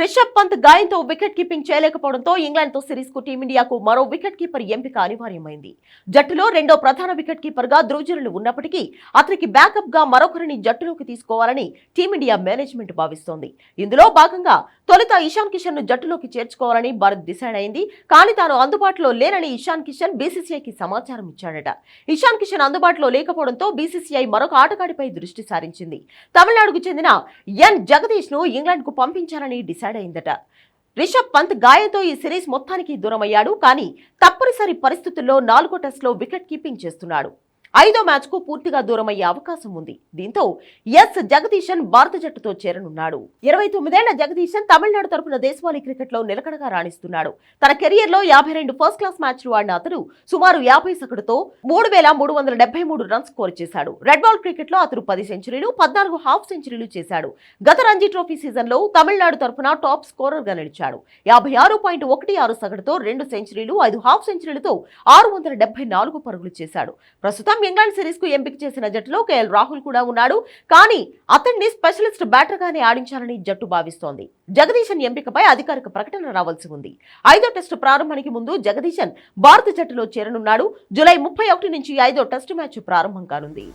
రిషబ్ పంత్ గాయంతో wicket keeping చేయలేకపోవడంతో ఇంగ్లాండ్తో సిరీస్కు టీమిండియాకు మరో వికెట్ కీపర్ ఎంపిక అనివార్యమైంది. జట్టులో రెండో ప్రధాన వికెట్ కీపర్గా ధ్రువజనులు ఉన్నప్పటికీ అతనికి బ్యాకప్గా మరొకరిని జట్టులోకి తీసుకోవాలని టీమిండియా మేనేజ్మెంట్ భావిస్తోంది. ఇందులో భాగంగా తొలుత ఇషాన్ కిషన్ను జట్టులోకి చేర్చుకోవాలని భారత్ డిసైడ్ అయింది. కానీ తాను అందుబాటులో లేనని ఇషాన్ కిషన్ బీసీసీఐకి సమాచారం ఇచ్చాడట. ఇషాన్ కిషన్ అందుబాటులో లేకపోవడంతో బీసీసీఐ మరొక ఆటగాడిపై దృష్టి సారించింది. తమిళనాడుకు చెందిన ఎన్ జగదీష్ను ఇంగ్లాండ్కు పంపించాలని డిసైడ్ అయిందట రిషబ్ పంత్ గాయంతో ఈ సిరీస్ మొత్తానికి దూరమయ్యాడు కానీ తప్పనిసరి పరిస్థితుల్లో నాలుగో టెస్ట్లో వికెట్ కీపింగ్ చేస్తున్నాడు. ఐదో మ్యాచ్కు పూర్తిగా దూరమయ్యే అవకాశం ఉంది. దీంతో ఎస్ జగదీశన్ భారత జట్టుతో చేరనున్నాడు. ఇరవై తొమ్మిదేళ్ళ జగదీశన్ తమిళనాడు తరపున దేశవాళీ క్రికెట్లో నిలకడగా రాణిస్తున్నాడు. తన కెరియర్లో యాభై రెండు ఫస్ట్ క్లాస్ మ్యాచ్లు ఆడిన అతడు సుమారు యాభై సగటుతో మూడు వేల మూడు వందల డెబ్బై మూడు రన్స్ స్కోర్ చేశాడు. రెడ్ బాల్ క్రికెట్లో అతడు పది సెంచరీలు పద్నాలుగు హాఫ్ సెంచరీలు చేశాడు. గత రంజీ ట్రోఫీ సీజన్లో తమిళనాడు తరపున టాప్ స్కోరర్గా నిలిచాడు. యాభై ఆరు పాయింట్ ఒకటి ఆరు సగటుతో రెండు సెంచరీలు ఐదు హాఫ్ సెంచరీలతో ఆరు వందల డెబ్బై నాలుగు పరుగులు చేశాడు. ప్రస్తుతం ఇంగ్లాండ్ సిరీస్కు ఎంపిక చేసిన జట్టులో కేఎల్ రాహుల్ కూడా ఉన్నాడు. కానీ అతన్ని స్పెషలిస్ట్ బ్యాటర్ గానే ఆడించాలని జట్టు భావిస్తోంది. జగదీశన్ ఎంపికపై అధికారిక ప్రకటన రావాల్సి ఉంది. ఐదో టెస్టు ప్రారంభానికి ముందు జగదీశన్ భారత జట్టులో చేరనున్నాడు. జూలై ముప్పై ఒకటి నుంచి ఐదో టెస్టు మ్యాచ్ ప్రారంభం కానుంది.